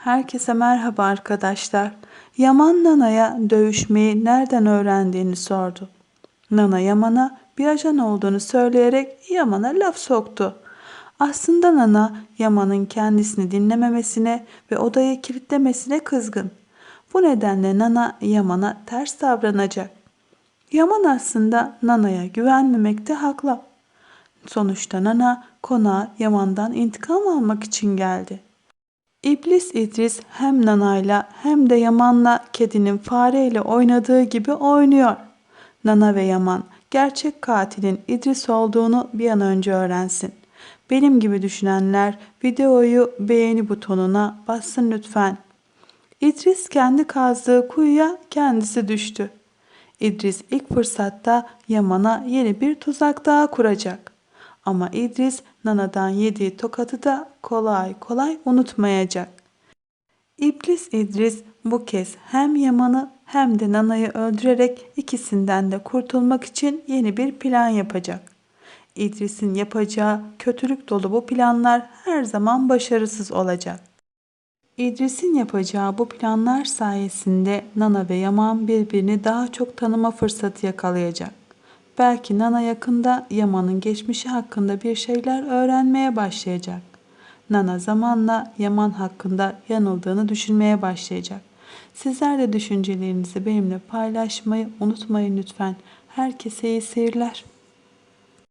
Herkese merhaba arkadaşlar. Yaman Nana'ya dövüşmeyi nereden öğrendiğini sordu. Nana Yaman'a bir ajan olduğunu söyleyerek Yaman'a laf soktu. Aslında Nana Yaman'ın kendisini dinlememesine ve odayı kilitlemesine kızgın. Bu nedenle Nana Yaman'a ters davranacak. Yaman aslında Nana'ya güvenmemekte haklı. Sonuçta Nana konağa Yaman'dan intikam almak için geldi. İblis İdris hem Nana'yla hem de Yaman'la kedinin fareyle oynadığı gibi oynuyor. Nana ve Yaman gerçek katilin İdris olduğunu bir an önce öğrensin. Benim gibi düşünenler videoyu beğeni butonuna bassın lütfen. İdris kendi kazdığı kuyuya kendisi düştü. İdris ilk fırsatta Yaman'a yeni bir tuzak daha kuracak. Ama İdris Nana'dan yediği tokatı da kolay kolay unutmayacak. İblis İdris bu kez hem Yaman'ı hem de Nana'yı öldürerek ikisinden de kurtulmak için yeni bir plan yapacak. İdris'in yapacağı kötülük dolu bu planlar her zaman başarısız olacak. İdris'in yapacağı bu planlar sayesinde Nana ve Yaman birbirini daha çok tanıma fırsatı yakalayacak. Belki Nana yakında Yaman'ın geçmişi hakkında bir şeyler öğrenmeye başlayacak. Nana zamanla Yaman hakkında yanıldığını düşünmeye başlayacak. Sizler de düşüncelerinizi benimle paylaşmayı unutmayın lütfen. Herkese iyi seyirler.